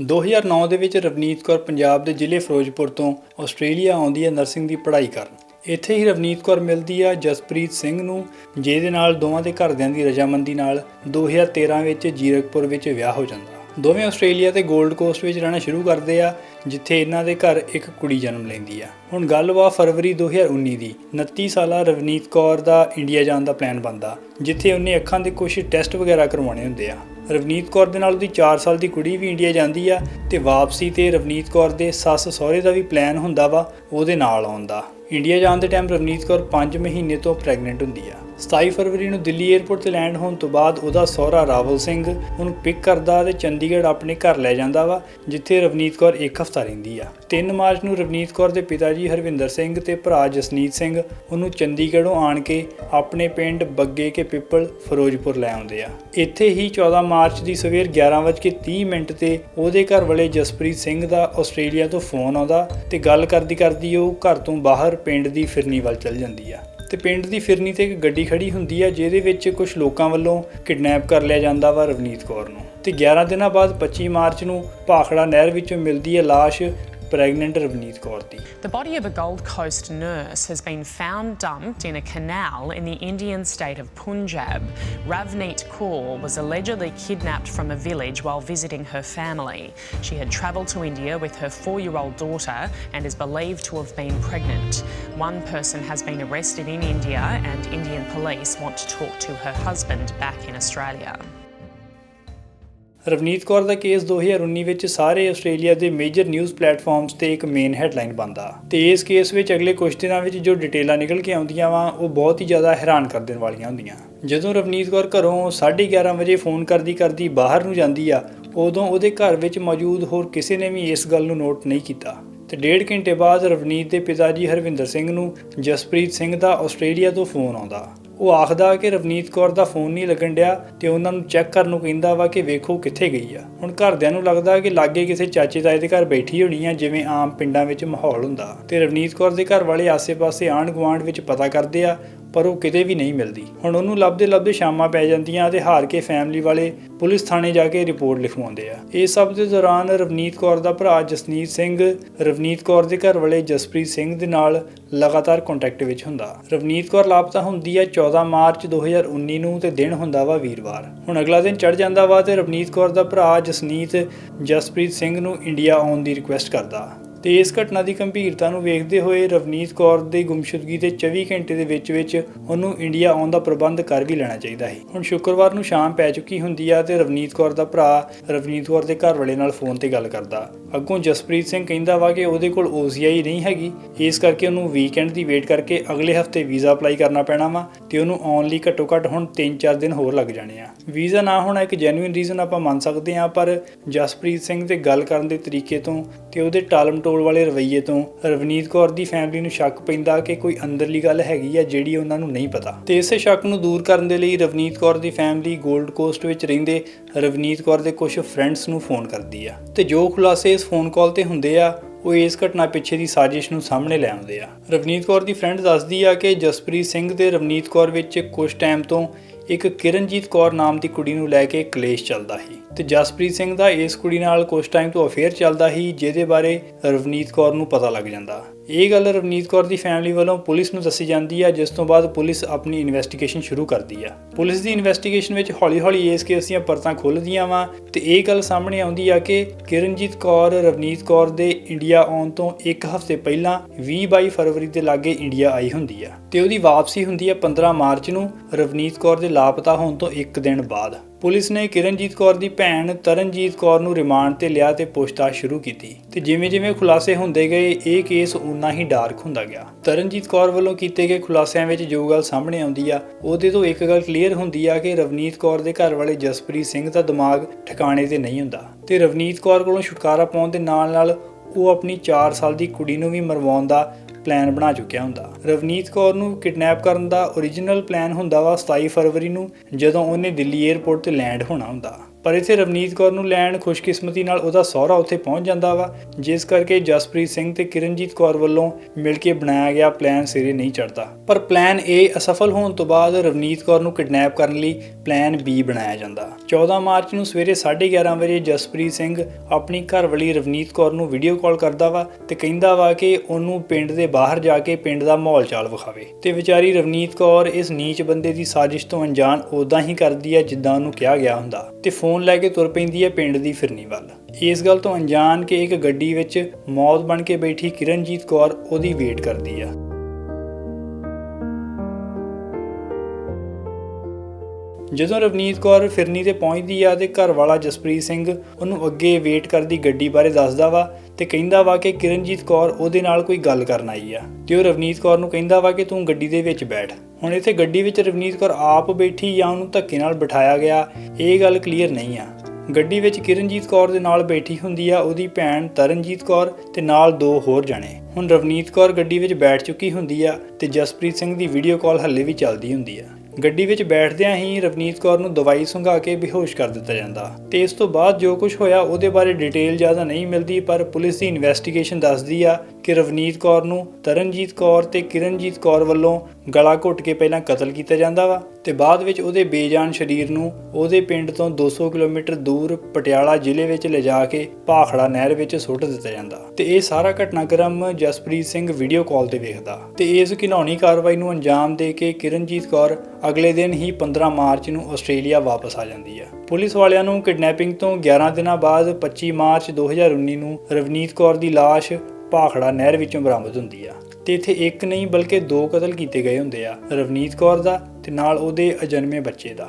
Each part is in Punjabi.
2009 ਦੇ ਵਿੱਚ ਰਵਨੀਤ ਕੌਰ ਪੰਜਾਬ ਦੇ ਜ਼ਿਲ੍ਹੇ ਫਿਰੋਜ਼ਪੁਰ ਤੋਂ ਆਸਟ੍ਰੇਲੀਆ ਆਉਂਦੀ ਹੈ ਨਰਸਿੰਗ ਦੀ ਪੜ੍ਹਾਈ ਕਰਨ। ਇੱਥੇ ਹੀ ਰਵਨੀਤ ਕੌਰ ਮਿਲਦੀ ਆ ਜਸਪ੍ਰੀਤ ਸਿੰਘ ਨੂੰ, ਜਿਹਦੇ ਨਾਲ ਦੋਵਾਂ ਦੇ ਘਰਦਿਆਂ ਦੀ ਰਜਾਮੰਦੀ ਨਾਲ 2013 ਵਿੱਚ ਜੀਰਕਪੁਰ ਵਿੱਚ ਵਿਆਹ ਹੋ ਜਾਂਦਾ। ਦੋਵੇਂ ਆਸਟ੍ਰੇਲੀਆ ਤੇ 골ਡ ਕੋਸਟ ਵਿੱਚ ਰਹਿਣਾ ਸ਼ੁਰੂ ਕਰਦੇ ਆ। ਜਿੱਥੇ ਇਹਨਾਂ ਦੇ ਘਰ ਇੱਕ ਕੁੜੀ ਜਨਮ ਲੈਂਦੀ ਆ। ਹੁਣ ਗੱਲ ਵਾ ਫਰਵਰੀ 2019 ਦੀ। 29 ਸਾਲਾ ਰਵਨੀਤ ਕੌਰ ਦਾ ਇੰਡੀਆ ਜਾਣ ਦਾ ਪਲਾਨ ਬਣਦਾ, ਜਿੱਥੇ ਉਹਨੇ ਅੱਖਾਂ ਦੇ ਕੁਝ ਟੈਸਟ ਵਗੈਰਾ ਕਰਵਾਉਣੇ ਹੁੰਦੇ ਆ। ਰਵਨੀਤ ਕੌਰ ਦੇ ਨਾਲ ਉਹਦੀ 4 ਸਾਲ ਦੀ ਕੁੜੀ ਵੀ ਇੰਡੀਆ ਜਾਂਦੀ ਆ ਤੇ ਵਾਪਸੀ ਤੇ ਰਵਨੀਤ ਕੌਰ ਦੇ ਸੱਸ ਸਹੁਰੇ ਦਾ ਵੀ ਪਲਾਨ ਹੁੰਦਾ ਵਾ, ਉਹਦੇ ਨਾਲ ਆਉਣ ਦਾ ਇੰਡੀਆ ਜਾਣ ਦੇ ਟਾਈਮ ਰਵਨੀਤ ਕੌਰ 5 ਮਹੀਨੇ ਤੋਂ ਪ੍ਰੈਗਨੈਂਟ ਹੁੰਦੀ ਆ। 27 ਫਰਵਰੀ ਨੂੰ ਦਿੱਲੀ 에ਅਰਪੋਰਟ ਤੇ ਲੈਂਡ ਹੋਣ ਤੋਂ ਬਾਅਦ ਉਹਦਾ ਸਹੁਰਾ ਰਾਵਲ ਸਿੰਘ ਉਹਨੂੰ ਪਿਕ ਕਰਦਾ ਤੇ ਚੰਡੀਗੜ੍ਹ ਆਪਣੇ ਘਰ ਲੈ ਜਾਂਦਾ ਵਾ, ਜਿੱਥੇ ਰਵਨੀਤ ਕੌਰ ਇੱਕ ਹਫ਼ਤਾ ਰਹਿੰਦੀ ਆ। 3 ਮਾਰਚ ਨੂੰ ਰਵਨੀਤ ਕੌਰ ਦੇ ਪਿਤਾ ਜੀ ਹਰਵਿੰਦਰ ਸਿੰਘ ਤੇ ਭਰਾ ਜਸਨੀਤ ਸਿੰਘ ਉਹਨੂੰ ਚੰਡੀਗੜ੍ਹੋਂ ਆਣ ਕੇ ਆਪਣੇ ਪਿੰਡ ਬੱਗੇ ਕੇ ਪਿੱਪਲ, ਫਿਰੋਜ਼ਪੁਰ ਲੈ ਆਉਂਦੇ ਆ। ਇੱਥੇ ਹੀ 14 ਮਾਰਚ ਦੀ ਸਵੇਰ 11:30 ਮਿੰਟ ਤੇ ਉਹਦੇ ਘਰ ਵਾਲੇ ਜਸਪ੍ਰੀਤ ਸਿੰਘ ਦਾ ਆਸਟ੍ਰੇਲੀਆ ਤੋਂ ਫੋਨ ਆਉਂਦਾ ਤੇ ਗੱਲ ਕਰਦੀ ਕਰਦੀ ਉਹ ਘਰ ਤੋਂ ਬਾਹਰ ਪਿੰਡ ਦੀ ਫਿਰਨੀ ਵੱਲ ਚਲ ਜਾਂਦੀ ਆ। ਤੇ ਪਿੰਡ ਦੀ ਫਿਰਨੀ ਤੇ ਇੱਕ ਗੱਡੀ ਖੜੀ ਹੁੰਦੀ ਆ, ਜਿਹਦੇ ਵਿੱਚ ਕੁਝ ਲੋਕਾਂ ਵੱਲੋਂ ਕਿਡਨੈਪ ਕਰ ਲਿਆ ਜਾਂਦਾ ਵਾ ਰਵਨੀਤ ਕੌਰ ਨੂੰ। ਤੇ 11 ਦਿਨਾਂ ਬਾਅਦ 25 ਮਾਰਚ ਨੂੰ ਭਾਖੜਾ ਨਹਿਰ ਵਿੱਚੋਂ ਮਿਲਦੀ ਹੈ ਲਾਸ਼ pregnant Ravneet Kaur The body of a Gold Coast nurse has been found dumped in a canal in the Indian state of Punjab. Ravneet Kaur was allegedly kidnapped from a village while visiting her family. She had travelled to India with her four year old daughter and is believed to have been pregnant. One person has been arrested in India, and Indian police want to talk to her husband back in Australia. Ravneet Kaur the case 2019 ਵਿੱਚ ਸਾਰੇ ਆਸਟ੍ਰੇਲੀਆ ਦੇ ਮੇਜਰ ਨਿਊਜ਼ ਪਲੇਟਫਾਰਮਸ ਤੇ ਇੱਕ ਮੇਨ ਹੈਡਲਾਈਨ ਬਣਦਾ। ਤੇ ਇਸ ਕੇਸ ਵਿੱਚ ਅਗਲੇ ਕੁਝ ਦਿਨਾਂ ਵਿੱਚ ਜੋ ਡਿਟੇਲਾਂ ਨਿਕਲ ਕੇ ਆਉਂਦੀਆਂ ਵਾ, ਉਹ ਬਹੁਤ ਹੀ ਜ਼ਿਆਦਾ ਹੈਰਾਨ ਕਰ ਦੇਣ ਵਾਲੀਆਂ ਹੁੰਦੀਆਂ। ਜਦੋਂ ਰਵਨੀਤ ਕੌਰ ਘਰੋਂ 11:30 ਵਜੇ ਫੋਨ ਕਰਦੀ ਕਰਦੀ ਬਾਹਰ ਨੂੰ ਜਾਂਦੀ ਆ, ਉਦੋਂ ਉਹਦੇ ਘਰ ਵਿੱਚ ਮੌਜੂਦ ਹੋਰ ਕਿਸੇ ਨੇ ਵੀ ਇਸ ਗੱਲ ਨੂੰ ਨੋਟ ਨਹੀਂ ਕੀਤਾ। ਤੇ ਡੇਢ ਘੰਟੇ ਬਾਅਦ ਰਵਨੀਤ ਦੇ ਪਿਤਾ ਜੀ ਹਰਵਿੰਦਰ ਸਿੰਘ ਨੂੰ ਜਸਪ੍ਰੀਤ ਸਿੰਘ ਦਾ ਆਸਟ੍ਰੇਲੀਆ ਤੋਂ ਫੋਨ ਆਉਂਦਾ। ਉਹ ਆਖਦਾ ਕਿ ਰਵਨੀਤ ਕੌਰ ਦਾ ਫੋਨ ਨਹੀਂ ਲੱਗਣ ਡਿਆ ਤੇ ਉਹਨਾਂ ਨੂੰ ਚੈੱਕ ਕਰਨ ਨੂੰ ਕਹਿੰਦਾ ਵਾ ਕਿ ਵੇਖੋ ਕਿੱਥੇ ਗਈ ਆ। ਹੁਣ ਘਰਦਿਆਂ ਨੂੰ ਲੱਗਦਾ ਕਿ ਲਾਗੇ ਕਿਸੇ ਚਾਚੇ ਤਾਏ ਦੇ ਘਰ ਬੈਠੀ ਹੋਣੀ ਆ, ਜਿਵੇਂ ਆਮ ਪਿੰਡਾਂ ਵਿੱਚ ਮਾਹੌਲ ਹੁੰਦਾ। ਤੇ ਰਵਨੀਤ ਕੌਰ ਦੇ ਘਰ ਵਾਲੇ ਆਸੇ-ਪਾਸੇ ਆਂਢ ਗੁਆਂਢ ਵਿੱਚ ਪਤਾ ਕਰਦੇ ਆ ਪਰ ਉਹ ਕਿਤੇ ਵੀ ਨਹੀਂ ਮਿਲਦੀ। ਹੁਣ ਉਹਨੂੰ ਲੱਭਦੇ ਲੱਭਦੇ ਸ਼ਾਮਾਂ ਪੈ ਜਾਂਦੀਆਂ ਤੇ ਹਾਰ ਕੇ ਫੈਮਿਲੀ ਵਾਲੇ ਪੁਲਿਸ ਥਾਣੇ ਜਾ ਕੇ ਰਿਪੋਰਟ ਲਿਖਵਾਉਂਦੇ ਆ। ਇਸ ਸਭ ਦੇ ਦੌਰਾਨ ਰਵਨੀਤ ਕੌਰ ਦਾ ਭਰਾ ਜਸਨੀਤ ਸਿੰਘ, ਰਵਨੀਤ ਕੌਰ ਦੇ ਘਰ ਵਾਲੇ ਜਸਪ੍ਰੀਤ ਸਿੰਘ ਦੇ ਨਾਲ ਲਗਾਤਾਰ ਕੰਟੈਕਟ ਵਿੱਚ ਹੁੰਦਾ। ਰਵਨੀਤ ਕੌਰ ਲਾਪਤਾ ਹੁੰਦੀ ਹੈ 14 ਮਾਰਚ 2019 ਨੂੰ ਤੇ ਦਿਨ ਹੁੰਦਾ ਵਾ ਵੀਰਵਾਰ। ਹੁਣ ਅਗਲਾ ਦਿਨ ਚੜ ਜਾਂਦਾ ਵਾ ਤੇ ਰਵਨੀਤ ਕੌਰ ਦਾ ਭਰਾ ਜਸਨੀਤ, ਜਸਪ੍ਰੀਤ ਸਿੰਘ ਨੂੰ ਇੰਡੀਆ ਆਉਣ ਦੀ ਰਿਕੁਐਸਟ ਕਰਦਾ। ਤੇ ਇਸ ਘਟਨਾ ਦੀ ਗੰਭੀਰਤਾ ਨੂੰ ਵੇਖਦੇ ਹੋਏ ਰਵਨੀਤ ਕੌਰ ਦੀ ਗੁੰਮਸ਼ੁਦਗੀ ਦੇ 24 ਘੰਟੇ ਦੇ ਵਿੱਚ ਵਿੱਚ ਉਹਨੂੰ ਇੰਡੀਆ ਆਉਣ ਦਾ ਪ੍ਰਬੰਧ ਕਰ ਵੀ ਲੈਣਾ ਚਾਹੀਦਾ ਸੀ। ਹੁਣ ਸ਼ੁੱਕਰਵਾਰ ਨੂੰ ਸ਼ਾਮ ਪੈ ਚੁੱਕੀ ਹੁੰਦੀ ਆ ਤੇ ਰਵਨੀਤ ਕੌਰ ਦਾ ਭਰਾ ਰਵਨੀਤ ਕੌਰ ਦੇ ਘਰ ਵਾਲੇ ਨਾਲ ਫੋਨ ਤੇ ਗੱਲ ਕਰਦਾ। ਅੱਗੋਂ ਜਸਪ੍ਰੀਤ ਸਿੰਘ ਕਹਿੰਦਾ ਵਾ ਕਿ ਉਹਦੇ ਕੋਲ OCI ਨਹੀਂ ਹੈਗੀ। ਇਸ ਕਰਕੇ ਉਹਨੂੰ ਵੀਕਐਂਡ ਦੀ ਵੇਟ ਕਰਕੇ ਅਗਲੇ ਹਫ਼ਤੇ ਵੀਜ਼ਾ ਅਪਲਾਈ ਕਰਨਾ ਪੈਣਾ ਵਾ ਤੇ ਉਹਨੂੰ ਆਉਣ ਲਈ ਘੱਟੋ ਘੱਟ ਹੁਣ 3-4 ਦਿਨ ਹੋਰ ਲੱਗ ਜਾਣੇ ਆ। ਵੀਜ਼ਾ ਨਾ ਹੋਣਾ ਇੱਕ ਜੈਨੂਇਨ ਰੀਜ਼ਨ ਆਪਾਂ ਮੰਨ ਸਕਦੇ ਆ, ਪਰ ਜਸਪ੍ਰੀਤ ਸਿੰਘ ਤੇ ਗੱਲ ਕਰਨ ਦੇ ਤਰੀਕੇ ਤੋਂ ਤੇ ਉਹਦੇ ਟਾਲਮ ਟੋਲ ਵਾਲੇ ਰਵੱਈਏ ਤੋਂ ਰਵਨੀਤ ਕੌਰ ਦੀ ਫੈਮਿਲੀ ਨੂੰ ਸ਼ੱਕ ਪੈਂਦਾ ਕਿ ਕੋਈ ਅੰਦਰਲੀ ਗੱਲ ਹੈਗੀ ਆ ਜਿਹੜੀ ਉਹਨਾਂ ਨੂੰ ਨਹੀਂ ਪਤਾ। ਤੇ ਇਸੇ ਸ਼ੱਕ ਨੂੰ ਦੂਰ ਕਰਨ ਦੇ ਲਈ ਰਵਨੀਤ ਕੌਰ ਦੀ ਫੈਮਿਲੀ 골ਡ ਕੋਸਟ ਵਿੱਚ ਰਹਿੰਦੇ ਰਵਨੀਤ ਕੌਰ ਦੇ ਕੁਝ ਫਰੈਂਡਸ ਨੂੰ ਫੋਨ ਕਰਦੀ ਆ। ਤੇ ਜੋ ਖੁਲਾਸੇ ਇਸ ਫੋਨ ਕਾਲ ਤੇ ਹੁੰਦੇ ਆ, ਉਹ ਇਸ ਘਟਨਾ ਪਿੱਛੇ ਦੀ ਸਾਜ਼ਿਸ਼ ਨੂੰ ਸਾਹਮਣੇ ਲੈ ਆਉਂਦੇ ਆ। ਰਵਨੀਤ ਕੌਰ ਦੀ ਫਰੈਂਡ ਦੱਸਦੀ ਆ ਕਿ ਜਸਪ੍ਰੀਤ ਸਿੰਘ ਤੇ ਰਵਨੀਤ ਕੌਰ ਵਿੱਚ ਕੁਝ ਟਾਈਮ ਤੋਂ ਇੱਕ ਕਿਰਨਜੀਤ ਕੌਰ ਨਾਮ ਦੀ ਕੁੜੀ ਨੂੰ ਲੈ ਕੇ ਕਲੇਸ਼ ਚੱਲਦਾ ਸੀ ਤੇ ਜਸਪ੍ਰੀਤ ਸਿੰਘ ਦਾ ਇਸ ਕੁੜੀ ਨਾਲ ਕੁਝ ਟਾਈਮ ਤੋਂ ਅਫੇਅਰ ਚੱਲਦਾ ਸੀ, ਜਿਹਦੇ ਬਾਰੇ ਰਵਨੀਤ ਕੌਰ ਨੂੰ ਪਤਾ ਲੱਗ ਜਾਂਦਾ। ਇਹ ਗੱਲ ਰਵਨੀਤ ਕੌਰ ਦੀ ਫੈਮਿਲੀ ਵੱਲੋਂ ਪੁਲਿਸ ਨੂੰ ਦੱਸੀ ਜਾਂਦੀ ਆ, ਜਿਸ ਤੋਂ ਬਾਅਦ ਪੁਲਿਸ ਆਪਣੀ ਇਨਵੈਸਟੀਗੇਸ਼ਨ ਸ਼ੁਰੂ ਕਰਦੀ ਆ। ਪੁਲਿਸ ਦੀ ਇਨਵੈਸਟੀਗੇਸ਼ਨ ਵਿੱਚ ਹੌਲੀ-ਹੌਲੀ ਇਸ ਕੇਸ ਦੀਆਂ ਪਰਤਾਂ ਖੁੱਲ੍ਹਦੀਆਂ ਵਾ ਤੇ ਇਹ ਗੱਲ ਸਾਹਮਣੇ ਆਉਂਦੀ ਆ ਕਿ ਕਿਰਨਜੀਤ ਕੌਰ, ਰਵਨੀਤ ਕੌਰ ਦੇ ਇੰਡੀਆ ਆਉਣ ਤੋਂ ਇੱਕ ਹਫ਼ਤੇ ਪਹਿਲਾਂ 20-22 ਫਰਵਰੀ ਦੇ ਲਾਗੇ ਇੰਡੀਆ ਆਈ ਹੁੰਦੀ ਆ। ਤੇ ਉਹਦੀ ਵਾਪਸੀ ਹੁੰਦੀ ਹੈ 15 ਮਾਰਚ ਨੂੰ, ਰਵਨੀਤ ਕੌਰ ਦੇ ਲਾਪਤਾ ਹੋਣ ਤੋਂ ਇੱਕ ਦਿਨ ਬਾਅਦ। ਪੁਲਿਸ ਨੇ ਕਿਰਨਜੀਤ ਕੌਰ ਦੀ ਭੈਣ ਤਰਨਜੀਤ ਕੌਰ ਨੂੰ ਰਿਮਾਂਡ ਤੇ ਲਿਆ ਤੇ ਪੁੱਛਤਾਛ ਸ਼ੁਰੂ ਕੀਤੀ। ਤੇ ਜਿਵੇਂ-ਜਿਵੇਂ ਖੁਲਾਸੇ ਹੁੰਦੇ ਗਏ, ਇਹ ਕੇਸ ਉਨਾ ਹੀ ਡਾਰਕ ਹੁੰਦਾ ਗਿਆ। ਤਰਨਜੀਤ ਕੌਰ ਵੱਲੋਂ ਕੀਤੇ ਗਏ ਖੁਲਾਸਿਆਂ ਵਿੱਚ ਜੋ ਗੱਲ ਸਾਹਮਣੇ ਆਉਂਦੀ ਆ, ਉਹਦੇ ਤੋਂ ਇੱਕ ਗੱਲ ਕਲੀਅਰ ਹੁੰਦੀ ਆ ਕਿ ਰਵਨੀਤ ਕੌਰ ਦੇ ਘਰ ਵਾਲੇ ਜਸਪ੍ਰੀਤ ਸਿੰਘ ਦਾ ਦਿਮਾਗ ਠਿਕਾਣੇ ਤੇ ਨਹੀਂ ਹੁੰਦਾ। ਤੇ ਰਵਨੀਤ ਕੌਰ ਕੋਲੋਂ ਛੁਟਕਾਰਾ ਪਾਉਣ ਦੇ ਨਾਲ-ਨਾਲ ਉਹ ਆਪਣੀ 4 ਸਾਲ ਦੀ ਕੁੜੀ ਨੂੰ ਵੀ ਮਰਵਾਉਣ ਦਾ ਪਲਾਨ ਬਣਾ ਚੁੱਕਿਆ ਹੁੰਦਾ। ਰਵਨੀਤ ਕੌਰ ਨੂੰ ਕਿਡਨੈਪ ਕਰਨ ਦਾ origignal ਪਲਾਨ ਹੁੰਦਾ ਵਾ 27 ਫਰਵਰੀ ਨੂੰ, ਜਦੋਂ ਉਹਨੇ ਦਿੱਲੀ 에ਅਰਪੋਰਟ ਤੇ ਲੈਂਡ ਹੋਣਾ ਹੁੰਦਾ। ਪਰ ਇੱਥੇ ਰਵਨੀਤ ਕੌਰ ਨੂੰ ਲੈਣ ਖੁਸ਼ਕਿਸਮਤੀ ਨਾਲ ਉਹਦਾ ਸਹੁਰਾ ਉੱਥੇ ਪਹੁੰਚ ਜਾਂਦਾ ਵਾ, ਜਿਸ ਕਰਕੇ ਜਸਪ੍ਰੀਤ ਸਿੰਘ ਤੇ ਕਿਰਨਜੀਤ ਕੌਰ ਵੱਲੋਂ ਮਿਲ ਕੇ ਬਣਾਇਆ ਗਿਆ ਪਲਾਨ ਸਿਰੇ ਨਹੀਂ ਚੜਦਾ ਪਰ ਪਲਾਨ A ਅਸਫਲ ਹੋਣ ਤੋਂ ਬਾਅਦ ਰਵਨੀਤ ਕੌਰ ਨੂੰ ਕਿਡਨੈਪ ਕਰਨ ਲਈ ਪਲਾਨ B ਬਣਾਇਆ ਜਾਂਦਾ। 14 ਮਾਰਚ ਨੂੰ ਸਵੇਰੇ 11:30 ਵਜੇ ਜਸਪ੍ਰੀਤ ਸਿੰਘ ਆਪਣੀ ਘਰਵਾਲੀ ਰਵਨੀਤ ਕੌਰ ਨੂੰ ਵੀਡੀਓ ਕਾਲ ਕਰਦਾ ਵਾ ਤੇ ਕਹਿੰਦਾ ਵਾ ਕਿ ਉਹਨੂੰ ਪਿੰਡ ਦੇ ਬਾਹਰ ਜਾ ਕੇ ਪਿੰਡ ਦਾ ਮਾਹੌਲ ਚਾਲ ਵਿਖਾਵੇ। ਤੇ ਵਿਚਾਰੀ ਰਵਨੀਤ ਕੌਰ ਇਸ ਨੀਚ ਬੰਦੇ ਦੀ ਸਾਜ਼ਿਸ਼ ਤੋਂ ਅਣਜਾਣ ਉਦਾਂ ਹੀ ਕਰਦੀ ਹੈ ਜਿੱਦਾਂ ਉਹਨੂੰ ਕਿਹਾ ਗਿਆ ਹੁੰਦਾ। ਤੇ ਫੋਨ ਲੈ ਕੇ ਤੁਰ ਪੈਂਦੀ ਹੈ ਪਿੰਡ ਦੀ ਫਿਰਨੀ ਵੱਲ। ਇਸ ਗੱਲ ਤੋਂ ਅਣਜਾਣ ਕਿ ਇੱਕ ਗੱਡੀ ਵਿੱਚ ਮੌਤ ਬਣ ਕੇ ਬੈਠੀ ਕਿਰਨਜੀਤ ਕੌਰ ਉਹਦੀ ਵੇਟ ਕਰਦੀ ਆ। ਜਦੋਂ ਰਵਨੀਤ ਕੌਰ ਫਿਰਨੀ ਤੇ ਪਹੁੰਚਦੀ ਆ ਤੇ ਘਰ ਵਾਲਾ ਜਸਪ੍ਰੀਤ ਸਿੰਘ ਉਹਨੂੰ ਅੱਗੇ ਵੇਟ ਕਰਦੀ ਗੱਡੀ ਬਾਰੇ ਦੱਸਦਾ ਵਾ ਤੇ ਕਹਿੰਦਾ ਵਾ ਕਿ ਕਿਰਨਜੀਤ ਕੌਰ ਉਹਦੇ ਨਾਲ ਕੋਈ ਗੱਲ ਕਰਨ ਆਈ ਆ ਤੇ ਉਹ ਰਵਨੀਤ ਕੌਰ ਨੂੰ ਕਹਿੰਦਾ ਵਾ ਕਿ ਤੂੰ ਗੱਡੀ ਦੇ ਵਿੱਚ ਬੈਠ। ਹੁਣ ਇੱਥੇ ਗੱਡੀ ਵਿੱਚ ਰਵਨੀਤ ਕੌਰ ਆਪ ਬੈਠੀ ਜਾਂ ਉਹਨੂੰ ਧੱਕੇ ਨਾਲ ਬਿਠਾਇਆ ਗਿਆ। ਇਹ ਗੱਲ ਕਲੀਅਰ ਨਹੀਂ ਆ। ਗੱਡੀ ਵਿੱਚ ਕਿਰਨਜੀਤ ਕੌਰ ਦੇ ਨਾਲ ਬੈਠੀ ਹੁੰਦੀ ਆ, ਉਹਦੀ ਭੈਣ ਤਰਨਜੀਤ ਕੌਰ ਤੇ ਨਾਲ ਦੋ ਹੋਰ ਜਣੇ। ਹੁਣ ਰਵਨੀਤ ਕੌਰ ਗੱਡੀ ਵਿੱਚ ਬੈਠ ਚੁੱਕੀ ਹੁੰਦੀ ਆ ਤੇ ਜਸਪ੍ਰੀਤ ਸਿੰਘ ਦੀ ਵੀਡੀਓ ਕਾਲ ਹੱਲੇ ਵੀ ਚੱਲਦੀ ਹੁੰਦੀ ਆ। ਗੱਡੀ ਵਿੱਚ ਬੈਠਦਿਆਂ ਹੀ ਰਵਨੀਤ ਕੌਰ ਨੂੰ ਦਵਾਈ ਸੁੰਘਾ ਕੇ ਬੇਹੋਸ਼ ਕਰ ਦਿੱਤਾ ਜਾਂਦਾ। ਤੇ ਇਸ ਤੋਂ ਬਾਅਦ ਜੋ ਕੁਝ ਹੋਇਆ, ਉਹਦੇ ਬਾਰੇ ਡਿਟੇਲ ਜ਼ਿਆਦਾ ਨਹੀਂ ਮਿਲਦੀ, ਪਰ ਪੁਲਿਸ ਦੀ ਇਨਵੈਸਟੀਗੇਸ਼ਨ ਦੱਸਦੀ ਆ ਕਿ ਰਵਨੀਤ ਕੌਰ ਨੂੰ ਤਰਨਜੀਤ ਕੌਰ ਤੇ ਕਿਰਨਜੀਤ ਕੌਰ ਵੱਲੋਂ ਗਲਾ ਘੁੱਟ ਕੇ ਪਹਿਲਾਂ ਕਤਲ ਕੀਤਾ ਜਾਂਦਾ ਵਾ। ਤੇ ਬਾਅਦ ਵਿੱਚ ਉਹਦੇ ਬੇਜਾਨ ਸਰੀਰ ਨੂੰ ਉਹਦੇ ਪਿੰਡ ਤੋਂ 200 ਕਿਲੋਮੀਟਰ ਦੂਰ ਪਟਿਆਲਾ ਜ਼ਿਲ੍ਹੇ ਵਿੱਚ ਲਿਜਾ ਕੇ ਭਾਖੜਾ ਨਹਿਰ ਵਿੱਚ ਸੁੱਟ ਦਿੱਤਾ ਜਾਂਦਾ। ਤੇ ਇਹ ਸਾਰਾ ਘਟਨਾਕ੍ਰਮ ਜਸਪ੍ਰੀਤ ਸਿੰਘ ਵੀਡੀਓ ਕਾਲ ਤੇ ਵੇਖਦਾ। ਤੇ ਇਸ ਘਿਨੌਣੀ ਕਾਰਵਾਈ ਨੂੰ ਅੰਜਾਮ ਦੇ ਕੇ ਕਿਰਨਜੀਤ ਕੌਰ ਅਗਲੇ ਦਿਨ ਹੀ 15 ਮਾਰਚ ਨੂੰ ਆਸਟ੍ਰੇਲੀਆ ਵਾਪਸ ਆ ਜਾਂਦੀ ਹੈ। ਪੁਲਿਸ ਵਾਲਿਆਂ ਨੂੰ ਕਿਡਨੈਪਿੰਗ ਤੋਂ 11 ਦਿਨਾਂ ਬਾਅਦ 25 ਮਾਰਚ 2019 ਨੂੰ ਰਵਨੀਤ ਕੌਰ ਦੀ ਲਾਸ਼ ਭਾਖੜਾ ਨਹਿਰ ਵਿੱਚੋਂ ਬਰਾਮਦ ਹੁੰਦੀ ਆ। ਤੇ ਇੱਥੇ ਇੱਕ ਨਹੀਂ ਬਲਕਿ ਦੋ ਕਤਲ ਕੀਤੇ ਗਏ ਹੁੰਦੇ ਆ, ਰਵਨੀਤ ਕੌਰ ਦਾ ਤੇ ਨਾਲ ਉਹਦੇ ਅਜਨਮੇ ਬੱਚੇ ਦਾ।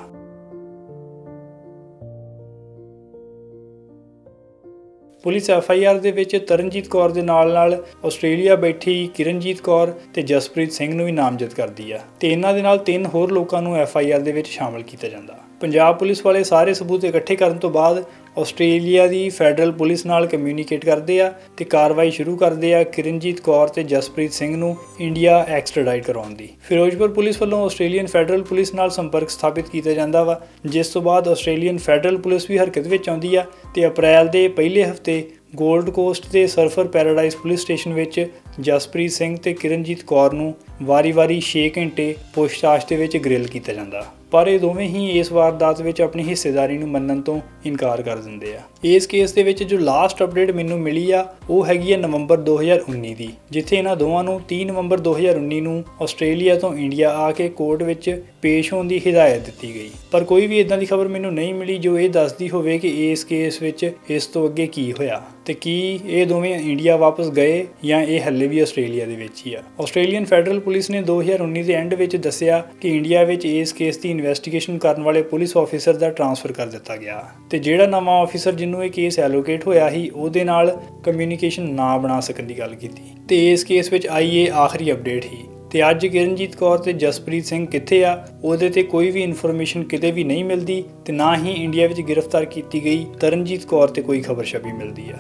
ਪੁਲਿਸ ਐਫ ਆਈ ਆਰ ਦੇ ਵਿੱਚ ਤਰਨਜੀਤ ਕੌਰ ਦੇ ਨਾਲ ਨਾਲ ਆਸਟ੍ਰੇਲੀਆ ਬੈਠੀ ਕਿਰਨਜੀਤ ਕੌਰ ਤੇ ਜਸਪ੍ਰੀਤ ਸਿੰਘ ਨੂੰ ਵੀ ਨਾਮਜ਼ਦ ਕਰਦੀ ਆ, ਤੇ ਇਹਨਾਂ ਦੇ ਨਾਲ ਤਿੰਨ ਹੋਰ ਲੋਕਾਂ ਨੂੰ ਐਫ ਆਈ ਆਰ ਦੇ ਵਿੱਚ ਸ਼ਾਮਲ ਕੀਤਾ ਜਾਂਦਾ। ਪੰਜਾਬ ਪੁਲਿਸ ਵਾਲੇ ਸਾਰੇ ਸਬੂਤ ਇਕੱਠੇ ਕਰਨ ਤੋਂ ਬਾਅਦ ਆਸਟ੍ਰੇਲੀਆ ਦੀ ਫੈਡਰਲ ਪੁਲਿਸ ਨਾਲ ਕਮਿਊਨੀਕੇਟ ਕਰਦੇ ਆ ਤੇ ਕਾਰਵਾਈ ਸ਼ੁਰੂ ਕਰਦੇ ਆ ਕਿਰਨਜੀਤ ਕੌਰ ਤੇ ਜਸਪ੍ਰੀਤ ਸਿੰਘ ਨੂੰ ਇੰਡੀਆ ਐਕਸਟ੍ਰੈਡਾਈਟ ਕਰਾਉਣ ਦੀ। ਫਿਰੋਜ਼ਪੁਰ ਪੁਲਿਸ ਵੱਲੋਂ ਆਸਟ੍ਰੇਲੀਅਨ ਫੈਡਰਲ ਪੁਲਿਸ ਨਾਲ ਸੰਪਰਕ ਸਥਾਪਿਤ ਕੀਤਾ ਜਾਂਦਾ ਵਾ, ਜਿਸ ਤੋਂ ਬਾਅਦ ਆਸਟ੍ਰੇਲੀਅਨ ਫੈਡਰਲ ਪੁਲਿਸ ਵੀ ਹਰਕਤ ਵਿੱਚ ਆਉਂਦੀ ਆ ਤੇ ਅਪ੍ਰੈਲ ਦੇ ਪਹਿਲੇ ਹਫ਼ਤੇ ਗੋਲਡ ਕੋਸਟ ਦੇ ਸਰਫਰ ਪੈਰਾਡਾਈਜ਼ ਪੁਲਿਸ ਸਟੇਸ਼ਨ ਵਿੱਚ ਜਸਪ੍ਰੀਤ ਸਿੰਘ ਤੇ ਕਿਰਨਜੀਤ ਕੌਰ ਨੂੰ ਵਾਰੀ-ਵਾਰੀ 6 ਘੰਟੇ ਪੁੱਛਤਾਛ ਦੇ ਵਿੱਚ ਗ੍ਰਿਲ ਕੀਤਾ ਜਾਂਦਾ। ਪਰ ਇਹ ਦੋਵੇਂ ਹੀ ਇਸ ਵਾਰਦਾਤ ਵਿੱਚ ਆਪਣੀ ਹਿੱਸੇਦਾਰੀ ਨੂੰ ਮੰਨਣ ਤੋਂ ਇਨਕਾਰ ਕਰ ਦਿੰਦੇ ਆ। ਇਸ ਕੇਸ ਦੇ ਵਿੱਚ ਜੋ ਲਾਸਟ ਅਪਡੇਟ ਮੈਨੂੰ ਮਿਲੀ ਆ, ਉਹ ਹੈਗੀ ਆ ਨਵੰਬਰ 2019 ਦੀ, ਜਿੱਥੇ ਇਹਨਾਂ ਦੋਵਾਂ ਨੂੰ 3 ਨਵੰਬਰ 2019 ਨੂੰ ਆਸਟ੍ਰੇਲੀਆ ਤੋਂ ਇੰਡੀਆ ਆ ਕੇ ਕੋਰਟ ਵਿੱਚ ਪੇਸ਼ ਹੋਣ ਦੀ ਹਦਾਇਤ ਦਿੱਤੀ ਗਈ। ਪਰ ਕੋਈ ਵੀ ਇਦਾਂ ਦੀ ਖਬਰ ਮੈਨੂੰ ਨਹੀਂ ਮਿਲੀ ਜੋ ਇਹ ਦੱਸਦੀ ਹੋਵੇ ਕਿ ਇਸ ਕੇਸ ਵਿੱਚ ਇਸ ਤੋਂ ਅੱਗੇ ਕੀ ਹੋਇਆ ਤੇ ਕੀ ਇਹ ਦੋਵੇਂ ਇੰਡੀਆ ਵਾਪਸ ਗਏ ਜਾਂ ਇਹ ਹੱਲੇ ਵੀ ਆਸਟ੍ਰੇਲੀਆ ਦੇ ਵਿੱਚ ਹੀ ਆ। ਆਸਟ੍ਰੇਲੀਅਨ ਫੈਡਰਲ ਪੁਲਿਸ ਨੇ 2019 ਦੇ ਐਂਡ ਵਿੱਚ ਦੱਸਿਆ ਕਿ ਇੰਡੀਆ ਵਿੱਚ ਇਸ ਕੇਸ ਦੀ ਇਨਵੈਸਟੀਗੇਸ਼ਨ ਕਰਨ ਵਾਲੇ ਪੁਲਿਸ ਆਫੀਸਰ ਦਾ ਟ੍ਰਾਂਸਫਰ ਕਰ ਦਿੱਤਾ ਗਿਆ। ਤੇ ਜਿਹੜਾ ਨਵਾਂ ਆਫੀਸਰ ਜਿਹਨੂੰ ਇਹ ਕੇਸ ਐਲੋਕੇਟ ਹੋਇਆ ਸੀ, ਉਹਦੇ ਨਾਲ ਕਮਿਊਨੀਕੇਸ਼ਨ ਨਾ ਬਣਾ ਸਕਣ ਦੀ ਗੱਲ ਕੀਤੀ। ਤੇ ਇਸ ਕੇਸ ਵਿੱਚ ਆਈ ਇਹ ਆਖਰੀ ਅਪਡੇਟ ਹੀ ਤੇ ਅੱਜ ਕਿਰਨਜੀਤ ਕੌਰ ਤੇ ਜਸਪ੍ਰੀਤ ਸਿੰਘ ਕਿੱਥੇ ਆ, ਉਹਦੇ ਤੇ ਕੋਈ ਵੀ ਇਨਫੋਰਮੇਸ਼ਨ ਕਿਤੇ ਵੀ ਨਹੀਂ ਮਿਲਦੀ ਤੇ ਨਾ ਹੀ ਇੰਡੀਆ ਵਿੱਚ ਗ੍ਰਿਫਤਾਰ ਕੀਤੀ ਗਈ, ਤਰਨਜੀਤ ਕੌਰ ਤੇ ਕੋਈ ਖਬਰ ਛਪੀ ਮਿਲਦੀ ਆ।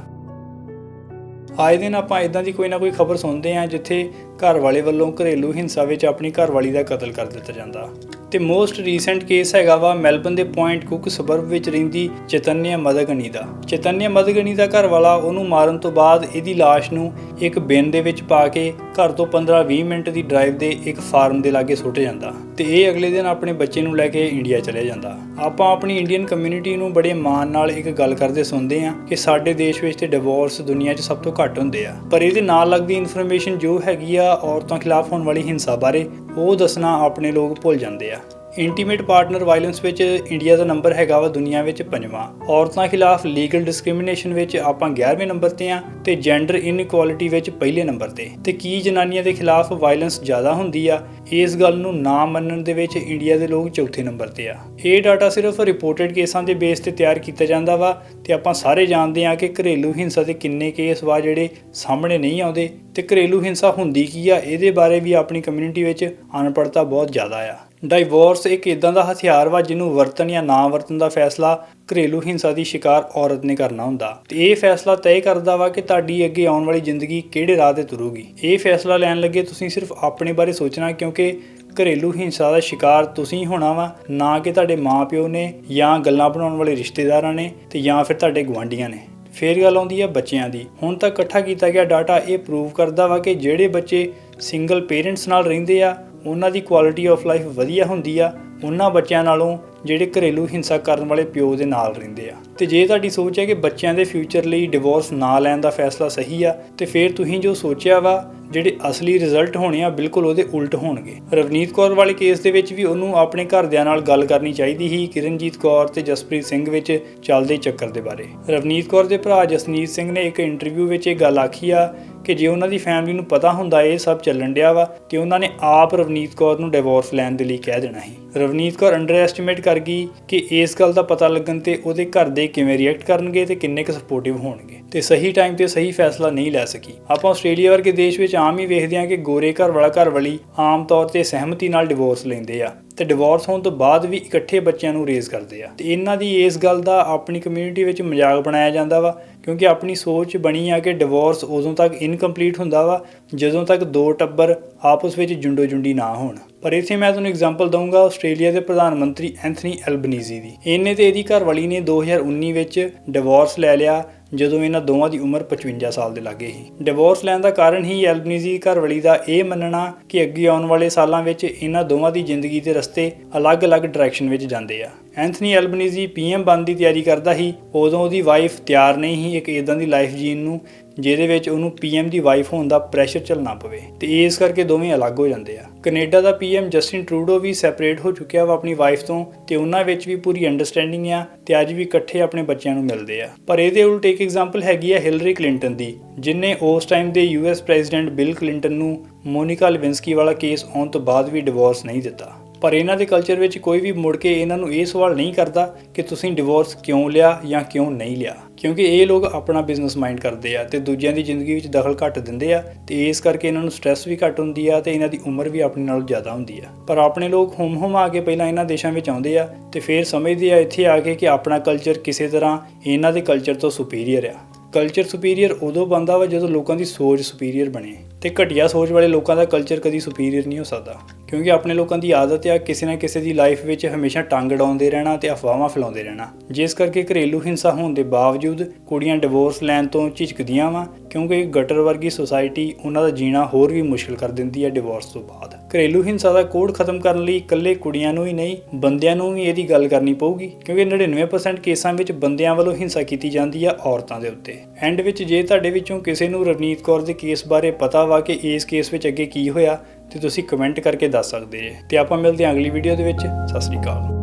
ਆਏ ਦਿਨ ਆਪਾਂ ਇਦਾਂ ਦੀ ਕੋਈ ਨਾ ਕੋਈ ਖਬਰ ਸੁਣਦੇ ਆ ਜਿੱਥੇ ਘਰ ਵਾਲੇ ਵੱਲੋਂ ਘਰੇਲੂ ਹਿੰਸਾ ਵਿੱਚ ਆਪਣੀ ਘਰਵਾਲੀ ਦਾ ਕਤਲ ਕਰ ਦਿੱਤਾ ਜਾਂਦਾ। ਤੇ ਮੋਸਟ ਰੀਸੈਂਟ ਕੇਸ ਹੈਗਾ ਵਾ ਮੈਲਬਨ ਦੇ ਪੁਆਇੰਟ ਕੁੱਕ ਸਬਰਬ ਵਿੱਚ ਰਹਿੰਦੀ ਚੇਤਨਿਆ ਮਦਗਣੀ ਦਾ। ਚੈਤਨਿਆ ਮਦਗਣੀ ਦਾ ਘਰ ਵਾਲਾ ਉਹਨੂੰ ਮਾਰਨ ਤੋਂ ਬਾਅਦ ਇਹਦੀ ਲਾਸ਼ ਨੂੰ ਇੱਕ ਬਿਨ ਦੇ ਵਿੱਚ ਪਾ ਕੇ ਘਰ ਤੋਂ 15-20 ਮਿੰਟ ਦੀ ਡਰਾਈਵ ਦੇ ਇੱਕ ਫਾਰਮ ਦੇ ਲਾਗੇ ਸੁੱਟ ਜਾਂਦਾ। ਤੇ ਇਹ ਅਗਲੇ ਦਿਨ ਆਪਣੇ ਬੱਚੇ ਨੂੰ ਲੈ ਕੇ ਇੰਡੀਆ ਚਲੇ ਜਾਂਦਾ। ਆਪਾਂ ਆਪਣੀ ਇੰਡੀਅਨ ਕਮਿਊਨਿਟੀ ਨੂੰ ਬੜੇ ਮਾਣ ਨਾਲ ਇੱਕ ਗੱਲ ਕਰਦੇ ਸੁਣਦੇ ਆ ਕਿ ਸਾਡੇ ਦੇਸ਼ ਵਿੱਚ ਤੇ ਡਿਵੋਰਸ ਦੁਨੀਆ 'ਚ ਸਭ ਤੋਂ ਘੱਟ ਹੁੰਦੇ ਆ। ਪਰ ਇਹਦੇ ਨਾਲ ਲੱਗਦੀ ਇਨਫੋਰਮੇਸ਼ਨ ਜੋ ਹੈਗੀ ਆ ਔਰਤਾਂ ਖਿਲਾਫ ਹੋਣ ਵਾਲੀ ਹਿੰਸਾ ਬਾਰੇ ਉਹ ਦੱਸਣਾ ਆਪਣੇ ਲੋਕ ਭੁੱਲ ਜਾਂਦੇ ਆ। ਇੰਟੀਮੇਟ ਪਾਰਟਨਰ ਵਾਇਲੈਂਸ ਵਿੱਚ ਇੰਡੀਆ ਦਾ ਨੰਬਰ ਹੈਗਾ ਵਾ ਦੁਨੀਆ ਵਿੱਚ ਪੰਜਵਾਂ। ਔਰਤਾਂ ਖਿਲਾਫ ਲੀਗਲ ਡਿਸਕ੍ਰਿਮੀਨੇਸ਼ਨ ਵਿੱਚ ਆਪਾਂ 11ਵੇਂ ਨੰਬਰ ਤੇ ਆ ਤੇ ਜੈਂਡਰ ਇਨਇਕੁਆਲਿਟੀ ਵਿੱਚ ਪਹਿਲੇ ਨੰਬਰ ਤੇ। ਤੇ ਕੀ ਜਨਾਨੀਆਂ ਦੇ ਖਿਲਾਫ ਵਾਇਲੈਂਸ ਜ਼ਿਆਦਾ ਹੁੰਦੀ ਆ? ਇਸ ਗੱਲ ਨੂੰ ਨਾ ਮੰਨਣ ਦੇ ਵਿੱਚ ਇੰਡੀਆ ਦੇ ਲੋਕ ਚੌਥੇ ਨੰਬਰ ਤੇ ਆ। ਇਹ ਡਾਟਾ ਸਿਰਫ ਰਿਪੋਰਟਡ ਕੇਸਾਂ ਦੇ ਬੇਸ ਤੇ ਤਿਆਰ ਕੀਤਾ ਜਾਂਦਾ ਵਾ ਤੇ ਆਪਾਂ ਸਾਰੇ ਜਾਣਦੇ ਆ ਕਿ ਘਰੇਲੂ ਹਿੰਸਾ ਦੇ ਕਿੰਨੇ ਕੇਸ ਵਾ ਜਿਹੜੇ ਸਾਹਮਣੇ ਨਹੀਂ ਆਉਂਦੇ। ਤੇ ਘਰੇਲੂ ਹਿੰਸਾ ਹੁੰਦੀ ਕੀ ਆ? ਇਹਦੇ ਬਾਰੇ ਵੀ ਆਪਣੀ ਕਮਿਊਨਿਟੀ ਵਿੱਚ ਅਨਪੜਤਾ ਬਹੁਤ ਜ਼ਿਆਦਾ ਆ। ਡਾਈਵੋਰਸ ਇੱਕ ਇਦਾਂ ਦਾ ਹਥਿਆਰ ਵਾ ਜਿਹਨੂੰ ਵਰਤਣ ਜਾਂ ਨਾ ਵਰਤਣ ਦਾ ਫੈਸਲਾ ਘਰੇਲੂ ਹਿੰਸਾ ਦੀ ਸ਼ਿਕਾਰ ਔਰਤ ਨੇ ਕਰਨਾ ਹੁੰਦਾ। ਤੇ ਇਹ ਫੈਸਲਾ ਤੈਅ ਕਰਦਾ ਵਾ ਕਿ ਤੁਹਾਡੀ ਅੱਗੇ ਆਉਣ ਵਾਲੀ ਜ਼ਿੰਦਗੀ ਕਿਹੜੇ ਰਾਹ ਤੇ ਤੁਰੂਗੀ। ਇਹ ਫੈਸਲਾ ਲੈਣ ਲੱਗੇ ਤੁਸੀਂ ਸਿਰਫ ਆਪਣੇ ਬਾਰੇ ਸੋਚਣਾ ਕਿਉਂਕਿ ਘਰੇਲੂ ਹਿੰਸਾ ਦਾ ਸ਼ਿਕਾਰ ਤੁਸੀਂ ਹੋਣਾ ਵਾ, ਨਾ ਕਿ ਤੁਹਾਡੇ ਮਾਪਿਓ ਨੇ ਜਾਂ ਗੱਲਾਂ ਬਣਾਉਣ ਵਾਲੇ ਰਿਸ਼ਤੇਦਾਰਾਂ ਨੇ ਤੇ ਜਾਂ ਫਿਰ ਤੁਹਾਡੇ ਗੁਆਂਢੀਆਂ ਨੇ। ਫੇਰ ਗੱਲ ਆਉਂਦੀ ਹੈ ਬੱਚਿਆਂ ਦੀ। ਹੁਣ ਤੱਕ ਇਕੱਠਾ ਕੀਤਾ ਗਿਆ ਡਾਟਾ ਇਹ ਪ੍ਰੂਵ ਕਰਦਾ ਵਾ ਕਿ ਜਿਹੜੇ ਬੱਚੇ ਸਿੰਗਲ ਪੇਰੈਂਟਸ ਨਾਲ ਰਹਿੰਦੇ ਆ ਉਹਨਾਂ ਦੀ ਕੁਆਲਿਟੀ ਆਫ ਲਾਈਫ ਵਧੀਆ ਹੁੰਦੀ ਆ, ਉਹਨਾਂ ਬੱਚਿਆਂ ਨਾਲੋਂ ਜਿਹੜੇ ਘਰੇਲੂ ਹਿੰਸਾ ਕਰਨ ਵਾਲੇ ਪਿਓ ਦੇ ਨਾਲ ਰਹਿੰਦੇ ਆ। ਤੇ ਜੇ ਤੁਹਾਡੀ ਸੋਚ ਹੈ ਕਿ ਬੱਚਿਆਂ ਦੇ ਫਿਊਚਰ ਲਈ ਡਿਵੋਰਸ ਨਾ ਲੈਣ ਦਾ ਫੈਸਲਾ ਸਹੀ ਆ, ਤੇ ਫਿਰ ਤੁਸੀਂ ਜੋ ਸੋਚਿਆ ਵਾ, ਜਿਹੜੇ ਅਸਲੀ ਰਿਜ਼ਲਟ ਹੋਣੇ ਆ, ਬਿਲਕੁਲ ਉਹਦੇ ਉਲਟ ਹੋਣਗੇ। ਰਵਨੀਤ ਕੌਰ ਵਾਲੇ ਕੇਸ ਦੇ ਵਿੱਚ ਵੀ ਉਹਨੂੰ ਆਪਣੇ ਘਰਦਿਆਂ ਨਾਲ ਗੱਲ ਕਰਨੀ ਚਾਹੀਦੀ ਸੀ, ਕਿਰਨਜੀਤ ਕੌਰ ਤੇ ਜਸਪ੍ਰੀਤ ਸਿੰਘ ਵਿੱਚ ਚੱਲਦੇ ਚੱਕਰ ਦੇ ਬਾਰੇ। ਰਵਨੀਤ ਕੌਰ ਦੇ ਭਰਾ ਜਸਨੀਤ ਸਿੰਘ ਨੇ ਇੱਕ ਇੰਟਰਵਿਊ ਵਿੱਚ ਇਹ ਗੱਲ ਆਖੀ ਆ ਕਿ ਜੇ ਉਹਨਾਂ ਦੀ ਫੈਮਿਲੀ ਨੂੰ ਪਤਾ ਹੁੰਦਾ ਇਹ ਸਭ ਚੱਲਣ ਡਿਆ ਵਾ, ਤੇ ਉਹਨਾਂ ਨੇ ਆਪ ਰਵਨੀਤ ਕੌਰ ਨੂੰ ਡਿਵੋਰਸ ਲੈਣ ਦੇ ਲਈ ਕਹਿ ਦੇਣਾ ਸੀ। ਰਵਨੀਤ ਕੌਰ ਅੰਡਰ ਐਸਟੀਮੇਟ ਕਰ ਗਈ ਕਿ ਇਸ ਗੱਲ ਦਾ ਪਤਾ ਲੱਗਣ ਤੇ ਉਹਦੇ ਘਰ ਦੇ ਕਿਵੇਂ ਰਿਐਕਟ ਕਰਨਗੇ ਤੇ ਕਿੰਨੇ ਕੁ ਸਪੋਰਟਿਵ ਹੋਣਗੇ ਤੇ ਸਹੀ ਟਾਈਮ ਤੇ ਸਹੀ ਫੈਸਲਾ ਨਹੀਂ ਲੈ ਸਕੀ। ਆਪਾਂ ਆਸਟ੍ਰੇਲੀਆ ਵਰਗੇ ਦੇਸ਼ ਵਿੱਚ ਆਮ ਹੀ ਵੇਖਦੇ ਹਾਂ ਕਿ ਗੋਰੇ ਘਰ ਵਾਲਾ ਘਰ ਵਾਲੀ ਆਮ ਤੌਰ ਤੇ ਸਹਿਮਤੀ ਨਾਲ ਡਿਵੋਰਸ ਲੈਂਦੇ ਆ ਤੇ ਡਿਵੋਰਸ ਹੋਣ ਤੋਂ ਬਾਅਦ ਵੀ ਇਕੱਠੇ ਬੱਚਿਆਂ ਨੂੰ ਰੇਜ਼ ਕਰਦੇ ਆ। ਤੇ ਇਹਨਾਂ ਦੀ ਇਸ ਗੱਲ ਦਾ ਆਪਣੀ ਕਮਿਊਨਿਟੀ ਵਿੱਚ ਮਜ਼ਾਕ ਬਣਾਇਆ ਜਾਂਦਾ ਵਾ ਕਿਉਂਕਿ ਆਪਣੀ ਸੋਚ ਬਣੀ ਆ ਕਿ ਡਿਵੋਰਸ ਉਦੋਂ ਤੱਕ ਇਨਕੰਪਲੀਟ ਹੁੰਦਾ ਵਾ, ਜਦੋਂ ਤੱਕ ਦੋ ਟੱਬਰ ਆਪਸ ਵਿੱਚ ਜੁੰਡੋ ਜੁੰਡੀ ਨਾ ਹੋਣ। ਪਰ ਇੱਥੇ ਮੈਂ ਤੁਹਾਨੂੰ ਐਗਜ਼ਾਮਪਲ ਦਊਂਗਾ ਆਸਟ੍ਰੇਲੀਆ ਦੇ ਪ੍ਰਧਾਨ ਮੰਤਰੀ ਐਂਥਨੀ ਐਲਬਨੀਜ਼ੀ ਦੀ। ਇਹਨੇ ਤੇ ਇਹਦੀ ਘਰਵਾਲੀ ਨੇ 2019 ਵਿੱਚ ਡਿਵੋਰਸ ਲੈ ਲਿਆ ਜਦੋਂ ਇਹਨਾਂ ਦੋਵਾਂ ਦੀ ਉਮਰ 55 ਸਾਲ ਦੇ ਲਾਗੇ ਸੀ। ਡਿਵੋਰਸ ਲੈਣ ਦਾ ਕਾਰਨ ਹੀ ਐਲਬਨੀਜ਼ੀ ਘਰਵਾਲੀ ਦਾ ਇਹ ਮੰਨਣਾ ਕਿ ਅੱਗੇ ਆਉਣ ਵਾਲੇ ਸਾਲਾਂ ਵਿੱਚ ਇਹਨਾਂ ਦੋਵਾਂ ਦੀ ਜ਼ਿੰਦਗੀ ਦੇ ਰਸਤੇ ਅਲੱਗ-ਅਲੱਗ ਡਾਇਰੈਕਸ਼ਨ ਵਿੱਚ ਜਾਂਦੇ ਆ। ਐਂਥਨੀ ਐਲਬਨੀਜ਼ੀ ਪੀਐਮ ਬਣ ਦੀ ਤਿਆਰੀ ਕਰਦਾ ਸੀ, ਉਦੋਂ ਉਹਦੀ ਵਾਈਫ ਤਿਆਰ ਨਹੀਂ ਸੀ, ਇੱਕ ਇਦਾਂ ਦੀ ਲਾਈਫ ਜੀਣ ਨੂੰ ਜਿਹਦੇ ਵਿੱਚ ਉਹਨੂੰ ਪੀਐਮ ਦੀ ਵਾਈਫ ਹੋਣ ਦਾ ਪ੍ਰੈਸ਼ਰ ਝੱਲਣਾ ਪਵੇ। ਤੇ ਇਸ ਕਰਕੇ ਦੋਵੇਂ ਅਲੱਗ ਹੋ ਜਾਂਦੇ ਆ। ਕੈਨੇਡਾ ਦਾ ਪੀਐਮ ਜਸਟਿਨ ਟਰੂਡੋ ਵੀ ਸੈਪਰੇਟ ਹੋ ਚੁੱਕਿਆ ਵਾ ਆਪਣੀ ਵਾਈਫ ਤੋਂ ਤੇ ਉਹਨਾਂ ਵਿੱਚ ਵੀ ਪੂਰੀ ਅੰਡਰਸਟੈਂਡਿੰਗ ਆ ਤੇ ਅੱਜ ਵੀ ਇਕੱਠੇ ਆਪਣੇ ਬੱਚਿਆਂ ਨੂੰ ਮਿਲਦੇ ਆ। ਪਰ ਇਹਦੇ ਉਲਟ ਇੱਕ ਐਗਜ਼ਾਮਪਲ ਹੈਗੀ ਆ ਹਿਲਰੀ ਕਲਿੰਟਨ ਦੀ, ਜਿਨੇ ਉਸ ਟਾਈਮ ਦੇ ਯੂਐਸ ਪ੍ਰੈਜ਼ੀਡੈਂਟ ਬਿਲ ਕਲਿੰਟਨ ਨੂੰ ਮੋਨਿਕਾ ਲਿਵਿੰਸਕੀ ਵਾਲਾ ਕੇਸ ਆਉਣ ਤੋਂ ਬਾਅਦ ਵੀ ਡਿਵੋਰਸ ਨਹੀਂ ਦਿੱਤਾ। ਪਰ ਇਹਨਾਂ ਦੇ ਕਲਚਰ ਵਿੱਚ ਕੋਈ ਵੀ ਮੁੜ ਕੇ ਇਹਨਾਂ ਨੂੰ ਇਹ ਸਵਾਲ ਨਹੀਂ ਕਰਦਾ ਕਿ ਤੁਸੀਂ ਡਿਵੋਰਸ ਕਿਉਂ ਲਿਆ ਜਾਂ ਕਿਉਂ ਨਹੀਂ ਲਿਆ। ਕਿਉਂਕਿ ਇਹ ਲੋਕ ਆਪਣਾ ਬਿਜ਼ਨਸ ਮਾਈਂਡ ਕਰਦੇ ਆ ਤੇ ਦੂਜਿਆਂ ਦੀ ਜ਼ਿੰਦਗੀ ਵਿੱਚ ਦਖਲ ਘੱਟ ਦਿੰਦੇ ਆ ਤੇ ਇਸ ਕਰਕੇ ਇਹਨਾਂ ਨੂੰ ਸਟ੍ਰੈਸ ਵੀ ਘੱਟ ਹੁੰਦੀ ਆ ਤੇ ਇਹਨਾਂ ਦੀ ਉਮਰ ਵੀ ਆਪਣੇ ਨਾਲੋਂ ਜ਼ਿਆਦਾ ਹੁੰਦੀ ਆ। ਪਰ ਆਪਣੇ ਲੋਕ ਹੋਮ ਹੋਮ ਆ ਕੇ ਪਹਿਲਾਂ ਇਹਨਾਂ ਦੇਸ਼ਾਂ ਵਿੱਚ ਆਉਂਦੇ ਆ ਤੇ ਫਿਰ ਸਮਝਦੇ ਆ ਇੱਥੇ ਆ ਕੇ ਕਿ ਆਪਣਾ ਕਲਚਰ ਕਿਸੇ ਤਰ੍ਹਾਂ ਇਹਨਾਂ ਦੇ ਕਲਚਰ ਤੋਂ ਸੁਪੀਰੀਅਰ ਆ। ਕਲਚਰ ਸੁਪੀਰੀਅਰ ਉਦੋਂ ਬਣਦਾ ਵਾ ਜਦੋਂ ਲੋਕਾਂ ਦੀ ਸੋਚ ਸੁਪੀਰੀਅਰ ਬਣੇ। ਤੇ ਘਟੀਆ ਸੋਚ ਵਾਲੇ ਲੋਕਾਂ ਦਾ ਕਲਚਰ ਕਦੀ ਸੁਪੀਰੀਅਰ ਨਹੀਂ ਹੋ ਸਕਦਾ। ਕਿਉਂਕਿ ਆਪਣੇ ਲੋਕਾਂ ਦੀ ਆਦਤ ਆ ਕਿਸੇ ਨਾ ਕਿਸੇ ਦੀ ਲਾਈਫ ਵਿੱਚ ਹਮੇਸ਼ਾ ਟੰਗ ਅਡਾਉਂਦੇ ਰਹਿਣਾ ਤੇ ਅਫਵਾਹਾਂ ਫੈਲਾਉਂਦੇ ਰਹਿਣਾ। ਜਿਸ ਕਰਕੇ ਘਰੇਲੂ ਹਿੰਸਾ ਹੋਣ ਦੇ ਬਾਵਜੂਦ ਕੁੜੀਆਂ ਡਿਵੋਰਸ ਲੈਣ ਤੋਂ ਝਿਜਕਦੀਆਂ ਵਾ, ਕਿਉਂਕਿ ਗਟਰ ਵਰਗੀ ਸੁਸਾਇਟੀ ਉਹਨਾਂ ਦਾ ਜੀਣਾ ਹੋਰ ਵੀ ਮੁਸ਼ਕਲ ਕਰ ਦਿੰਦੀ ਹੈ ਡਿਵੋਰਸ ਤੋਂ ਬਾਅਦ। ਘਰੇਲੂ ਹਿੰਸਾ ਦਾ ਕੋਡ ਖਤਮ ਕਰਨ ਲਈ ਇਕੱਲੇ ਕੁੜੀਆਂ ਨੂੰ ਹੀ ਨਹੀਂ, ਬੰਦਿਆਂ ਨੂੰ ਵੀ ਇਹਦੀ ਗੱਲ ਕਰਨੀ ਪਊਗੀ, ਕਿਉਂਕਿ 99% ਕੇਸਾਂ ਵਿੱਚ ਬੰਦਿਆਂ ਵੱਲੋਂ ਹਿੰਸਾ ਕੀਤੀ ਜਾਂਦੀ ਆ ਔਰਤਾਂ ਦੇ ਉੱਤੇ। ਐਂਡ ਵਿੱਚ ਜੇ ਤੁਹਾਡੇ ਵਿੱਚੋਂ ਕਿਸੇ ਨੂੰ ਰਵਨੀਤ ਕੌਰ ਦੇ ਕੇਸ ਬਾਰੇ ਪਤਾ ਵਾ ਕਿ ਇਸ ਕੇਸ ਵਿੱਚ ਅੱਗੇ ਕੀ ਹੋਇਆ, ਤੇ ਤੁਸੀਂ ਕਮੈਂਟ ਕਰਕੇ ਦੱਸ ਸਕਦੇ ਜੇ। ਤੇ ਆਪਾਂ ਮਿਲਦੇ ਹਾਂ ਅਗਲੀ ਵੀਡੀਓ ਦੇ ਵਿੱਚ। ਸਤਿ ਸ੍ਰੀ ਅਕਾਲ।